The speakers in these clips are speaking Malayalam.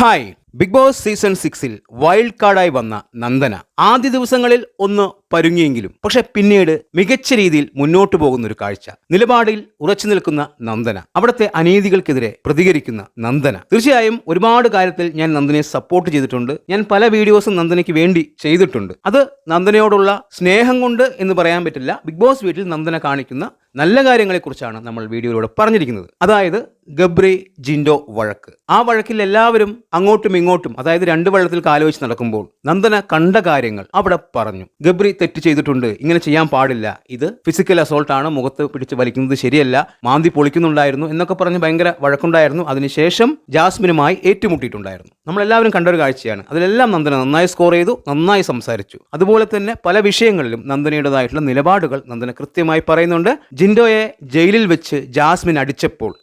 ഹായ്. ബിഗ് ബോസ് സീസൺ സിക്സിൽ വൈൽഡ് കാർഡായി വന്ന നന്ദന ആദ്യ ദിവസങ്ങളിൽ ഒന്ന് പരുങ്ങിയെങ്കിലും പക്ഷെ പിന്നീട് മികച്ച രീതിയിൽ മുന്നോട്ടു പോകുന്ന ഒരു കാഴ്ച. നിലപാടിൽ ഉറച്ചു നിൽക്കുന്ന നന്ദന അവിടുത്തെ അനീതികൾക്കെതിരെ പ്രതികരിക്കുന്ന നന്ദന. തീർച്ചയായും ഒരുപാട് കാര്യത്തിൽ ഞാൻ നന്ദനയെ സപ്പോർട്ട് ചെയ്തിട്ടുണ്ട്. ഞാൻ പല വീഡിയോസും നന്ദനയ്ക്ക് വേണ്ടി ചെയ്തിട്ടുണ്ട്. അത് നന്ദനയോടുള്ള സ്നേഹം കൊണ്ട് എന്ന് പറയാൻ പറ്റില്ല. ബിഗ് ബോസ് വീട്ടിൽ നന്ദന കാണിക്കുന്ന നല്ല കാര്യങ്ങളെക്കുറിച്ചാണ് നമ്മൾ വീഡിയോയിലൂടെ പറഞ്ഞിരിക്കുന്നത്. അതായത് ഗബ്രി ജിൻഡോ വഴക്ക്. ആ വഴക്കിൽ എല്ലാവരും അങ്ങോട്ടും ഇങ്ങോട്ടും അതായത് രണ്ട് വള്ളത്തിൽ കാലുവെച്ച് നടക്കുമ്പോൾ നന്ദന കണ്ട കാര്യങ്ങൾ അവിടെ പറഞ്ഞു. ഗബ്രി തെറ്റ് ചെയ്തിട്ടുണ്ട് ഇങ്ങനെ ചെയ്യാൻ പാടില്ല. ഇത് ഫിസിക്കൽ അസോൾട്ട് ആണ് മുഖത്ത് പിടിച്ച് വലിക്കുന്നത് ശരിയല്ല മാന്തി പൊളിക്കുന്നുണ്ടായിരുന്നു എന്നൊക്കെ പറഞ്ഞ് ഭയങ്കര വഴക്കുണ്ടായിരുന്നു. അതിനുശേഷം ജാസ്മിനുമായി ഏറ്റുമുട്ടിയിട്ടുണ്ടായിരുന്നു. നമ്മളെല്ലാവരും കണ്ട ഒരു കാഴ്ചയാണ്. അതിലെല്ലാം നന്ദന നന്നായി സ്കോർ ചെയ്തു നന്നായി സംസാരിച്ചു. അതുപോലെ തന്നെ പല വിഷയങ്ങളിലും നന്ദനയുടേതായിട്ടുള്ള നിലപാടുകൾ നന്ദന കൃത്യമായി പറയുന്നുണ്ട്. ജിൻഡോയെ ജയിലിൽ വെച്ച് ജാസ്മിൻ അടിച്ചപ്പോൾ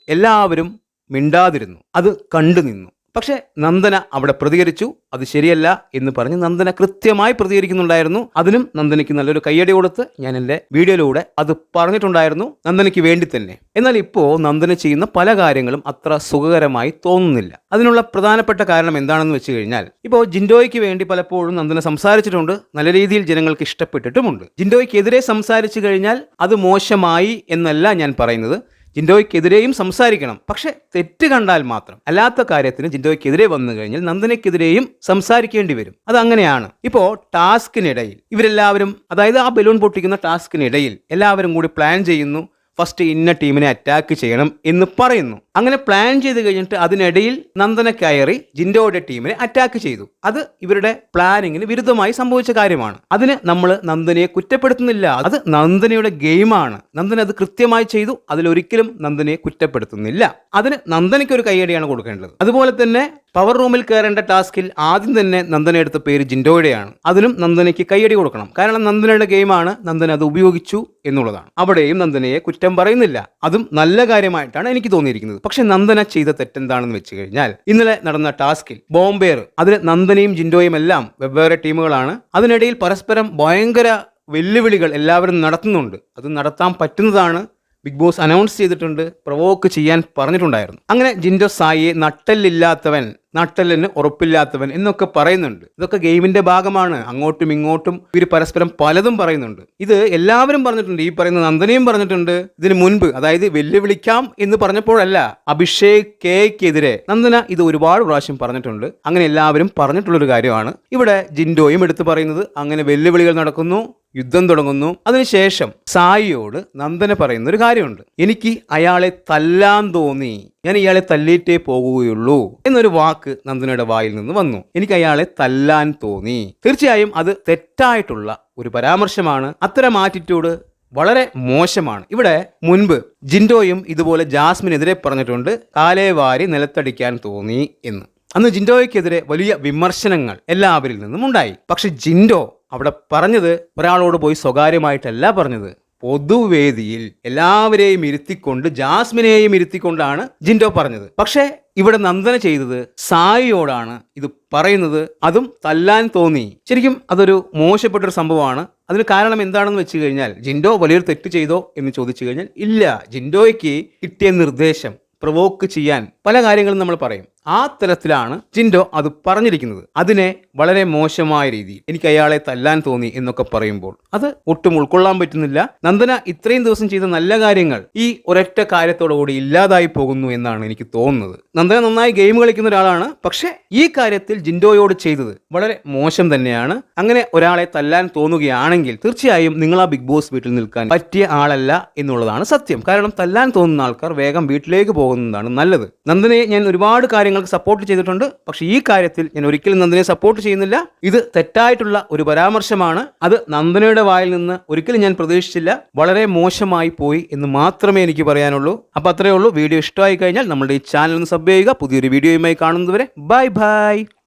എല്ലാവരും മിണ്ടാതിരുന്നു. അത് കണ്ടു നിന്നു. പക്ഷേ നന്ദന അവിടെ പ്രതികരിച്ചു. അത് ശരിയല്ല എന്ന് പറഞ്ഞ് നന്ദന കൃത്യമായി പ്രതികരിക്കുന്നുണ്ടായിരുന്നു. അതിനും നന്ദനയ്ക്ക് നല്ലൊരു കയ്യടി കൊടുത്ത് ഞാൻ എന്റെ വീഡിയോയിലൂടെ അത് പറഞ്ഞിട്ടുണ്ടായിരുന്നു. നന്ദനയ്ക്ക് വേണ്ടി തന്നെ. എന്നാൽ ഇപ്പോൾ നന്ദന ചെയ്യുന്ന പല കാര്യങ്ങളും അത്ര സുഖകരമായി തോന്നുന്നില്ല. അതിനുള്ള പ്രധാനപ്പെട്ട കാരണം എന്താണെന്ന് വെച്ച് കഴിഞ്ഞാൽ ഇപ്പോൾ ജിൻഡോയ്ക്ക് വേണ്ടി പലപ്പോഴും നന്ദന സംസാരിച്ചിട്ടുണ്ട്. നല്ല രീതിയിൽ ജനങ്ങൾക്ക് ഇഷ്ടപ്പെട്ടിട്ടുമുണ്ട്. ജിൻഡോയ്ക്കെതിരെ സംസാരിച്ചു കഴിഞ്ഞാൽ അത് മോശമായി എന്നല്ല ഞാൻ പറയുന്നത്. ജിൻഡോയ്ക്കെതിരെയും സംസാരിക്കണം. പക്ഷെ തെറ്റ് കണ്ടാൽ മാത്രം. അല്ലാത്ത കാര്യത്തിന് ജിൻഡോയ്ക്കെതിരെ വന്നു കഴിഞ്ഞാൽ നന്ദനയ്ക്കെതിരെയും സംസാരിക്കേണ്ടി വരും. അത് അങ്ങനെയാണ്. ഇപ്പോൾ ടാസ്കിനിടയിൽ ഇവരെല്ലാവരും അതായത് ആ ബലൂൺ പൊട്ടിക്കുന്ന ടാസ്കിനിടയിൽ എല്ലാവരും കൂടി പ്ലാൻ ചെയ്യുന്നു. ഫസ്റ്റ് ഇന്ന ടീമിനെ അറ്റാക്ക് ചെയ്യണം എന്ന് പറയുന്നു. അങ്ങനെ പ്ലാൻ ചെയ്ത് കഴിഞ്ഞിട്ട് അതിനിടയിൽ നന്ദന കയറി ജിൻഡോയുടെ ടീമിനെ അറ്റാക്ക് ചെയ്തു. അത് ഇവരുടെ പ്ലാനിങ്ങിന് വിരുദ്ധമായി സംഭവിച്ച കാര്യമാണ്. അതിന് നമ്മൾ നന്ദനയെ കുറ്റപ്പെടുത്തുന്നില്ല. അത് നന്ദനയുടെ ഗെയിമാണ് നന്ദന അത് കൃത്യമായി ചെയ്തു. അതിലൊരിക്കലും നന്ദനയെ കുറ്റപ്പെടുത്തുന്നില്ല. അതിന് നന്ദനയ്ക്ക് ഒരു കൈയടിയാണ് കൊടുക്കേണ്ടത്. അതുപോലെ തന്നെ പവർ റൂമിൽ കയറേണ്ട ടാസ്കിൽ ആദ്യം തന്നെ നന്ദന എടുത്ത പേര് ജിൻഡോയുടെയാണ്. അതിനും നന്ദനയ്ക്ക് കൈയടി കൊടുക്കണം. കാരണം നന്ദനയുടെ ഗെയിമാണ് നന്ദന അത് ഉപയോഗിച്ചു എന്നുള്ളതാണ്. അവിടെയും നന്ദനയെ കുറ്റം പറയുന്നില്ല. അതും നല്ല കാര്യമായിട്ടാണ് എനിക്ക് തോന്നിയിരിക്കുന്നത്. പക്ഷെ നന്ദന ചെയ്ത തെറ്റെന്താണെന്ന് വെച്ച് കഴിഞ്ഞാൽ ഇന്നലെ നടന്ന ടാസ്കിൽ ബോംബെയർ അതിന് നന്ദനയും ജിൻഡോയും എല്ലാം വെവ്വേറെ ടീമുകളാണ്. അതിനിടയിൽ പരസ്പരം ഭയങ്കര വെല്ലുവിളികൾ എല്ലാവരും നടത്തുന്നുണ്ട്. അത് നടത്താൻ പറ്റുന്നതാണ് ബിഗ് ബോസ് അനൗൺസ് ചെയ്തിട്ടുണ്ട് പ്രവോക്ക് ചെയ്യാൻ പറഞ്ഞിട്ടുണ്ടായിരുന്നു. അങ്ങനെ ജിൻഡോ സായിയെ നട്ടല്ലില്ലാത്തവൻ നട്ടലിന് ഉറപ്പില്ലാത്തവൻ എന്നൊക്കെ പറയുന്നുണ്ട്. ഇതൊക്കെ ഗെയിമിന്റെ ഭാഗമാണ്. അങ്ങോട്ടും ഇങ്ങോട്ടും ഇവർ പരസ്പരം പലതും പറയുന്നുണ്ട്. ഇത് എല്ലാവരും പറഞ്ഞിട്ടുണ്ട്. ഈ പറയുന്ന നന്ദനയും പറഞ്ഞിട്ടുണ്ട്. ഇതിന് മുൻപ് അതായത് വെല്ലുവിളിക്കാം എന്ന് പറഞ്ഞപ്പോഴല്ല അഭിഷേക് കെക്കെതിരെ നന്ദന ഇത് ഒരുപാട് പ്രാവശ്യം പറഞ്ഞിട്ടുണ്ട്. അങ്ങനെ എല്ലാവരും പറഞ്ഞിട്ടുള്ളൊരു കാര്യമാണ്. ഇവിടെ ജിൻഡോയും എടുത്തു പറയുന്നത്. അങ്ങനെ വെല്ലുവിളികൾ നടക്കുന്നു. യുദ്ധം തുടങ്ങുന്നു. അതിനുശേഷം സായിയോട് നന്ദന പറയുന്ന ഒരു കാര്യമുണ്ട്. എനിക്ക് അയാളെ തല്ലാൻ തോന്നി. ഞാൻ ഇയാളെ തല്ലിയിട്ടേ പോകുകയുള്ളൂ എന്നൊരു വാക്ക് നന്ദനയുടെ വായിൽ നിന്ന് വന്നു. എനിക്ക് അയാളെ തല്ലാൻ തോന്നി. തീർച്ചയായും അത് തെറ്റായിട്ടുള്ള ഒരു പരാമർശമാണ്. അത്തരം ആറ്റിറ്റ്യൂഡ് വളരെ മോശമാണ്. ഇവിടെ മുൻപ് ജിൻഡോയും ഇതുപോലെ ജാസ്മിനെതിരെ പറഞ്ഞിട്ടുണ്ട്. കാലേ വാരി നിലത്തടിക്കാൻ തോന്നി എന്ന്. അന്ന് ജിൻഡോയ്ക്കെതിരെ വലിയ വിമർശനങ്ങൾ എല്ലാവരിൽ നിന്നും ഉണ്ടായി. പക്ഷെ ജിൻഡോ അവിടെ പറഞ്ഞത് ഒരാളോട് പോയി സ്വകാര്യമായിട്ടല്ല പറഞ്ഞത്. പൊതുവേദിയിൽ എല്ലാവരെയും ഇരുത്തിക്കൊണ്ട് ജാസ്മിനെയും ഇരുത്തിക്കൊണ്ടാണ് ജിൻഡോ പറഞ്ഞത്. പക്ഷേ ഇവിടെ നന്ദന ചെയ്തത് സായിയോടാണ് ഇത് പറയുന്നത്. അതും തല്ലാൻ തോന്നി. ശരിക്കും അതൊരു മോശപ്പെട്ടൊരു സംഭവമാണ്. അതിന് കാരണം എന്താണെന്ന് വെച്ച് കഴിഞ്ഞാൽ ജിൻഡോ വലിയൊരു തെറ്റ് ചെയ്തോ എന്ന് ചോദിച്ചു കഴിഞ്ഞാൽ ഇല്ല. ജിൻഡോയ്ക്ക് കിട്ടിയ നിർദ്ദേശം പ്രവോക്ക് ചെയ്യാൻ പല കാര്യങ്ങളും നമ്മൾ പറയും. ആ തരത്തിലാണ് ജിൻഡോ അത് പറഞ്ഞിരിക്കുന്നത്. അതിനെ വളരെ മോശമായ രീതിയിൽ എനിക്ക് അയാളെ തല്ലാൻ തോന്നി എന്നൊക്കെ പറയുമ്പോൾ അത് ഒട്ടും ഉൾക്കൊള്ളാൻ പറ്റുന്നില്ല. നന്ദന ഇത്രയും ദിവസം ചെയ്ത നല്ല കാര്യങ്ങൾ ഈ ഒരൊറ്റ കാര്യത്തോടുകൂടി ഇല്ലാതായി പോകുന്നു എന്നാണ് എനിക്ക് തോന്നുന്നത്. നന്ദന നന്നായി ഗെയിം കളിക്കുന്ന ഒരാളാണ്. പക്ഷേ ഈ കാര്യത്തിൽ ജിൻഡോയോട് ചെയ്തത് വളരെ മോശം തന്നെയാണ്. അങ്ങനെ ഒരാളെ തല്ലാൻ തോന്നുകയാണെങ്കിൽ തീർച്ചയായും നിങ്ങൾ ആ ബിഗ് ബോസ് വീട്ടിൽ നിൽക്കാൻ പറ്റിയ ആളല്ല എന്നുള്ളതാണ് സത്യം. കാരണം തല്ലാൻ തോന്നുന്ന ആൾക്കാർ വേഗം വീട്ടിലേക്ക് പോകുന്നതാണ് നല്ലത്. നന്ദനയെ ഞാൻ ഒരുപാട് കാര്യങ്ങൾക്ക് സപ്പോർട്ട് ചെയ്തിട്ടുണ്ട്. പക്ഷെ ഈ കാര്യത്തിൽ ഞാൻ ഒരിക്കലും നന്ദനയെ സപ്പോർട്ട് ചെയ്യുന്നില്ല. ഇത് തെറ്റായിട്ടുള്ള ഒരു പരാമർശമാണ്. അത് നന്ദനയുടെ വായിൽ നിന്ന് ഒരിക്കലും ഞാൻ പ്രതീക്ഷിച്ചില്ല. വളരെ മോശമായി പോയി എന്ന് മാത്രമേ എനിക്ക് പറയാനുള്ളൂ. അപ്പോൾ അത്രയേ ഉള്ളൂ. വീഡിയോ ഇഷ്ടമായി കഴിഞ്ഞാൽ നമ്മുടെ ഈ ചാനൽ ഒന്ന് സബ് ചെയ്യുക. പുതിയൊരു വീഡിയോയുമായി കാണുന്നതുവരെ. Bye bye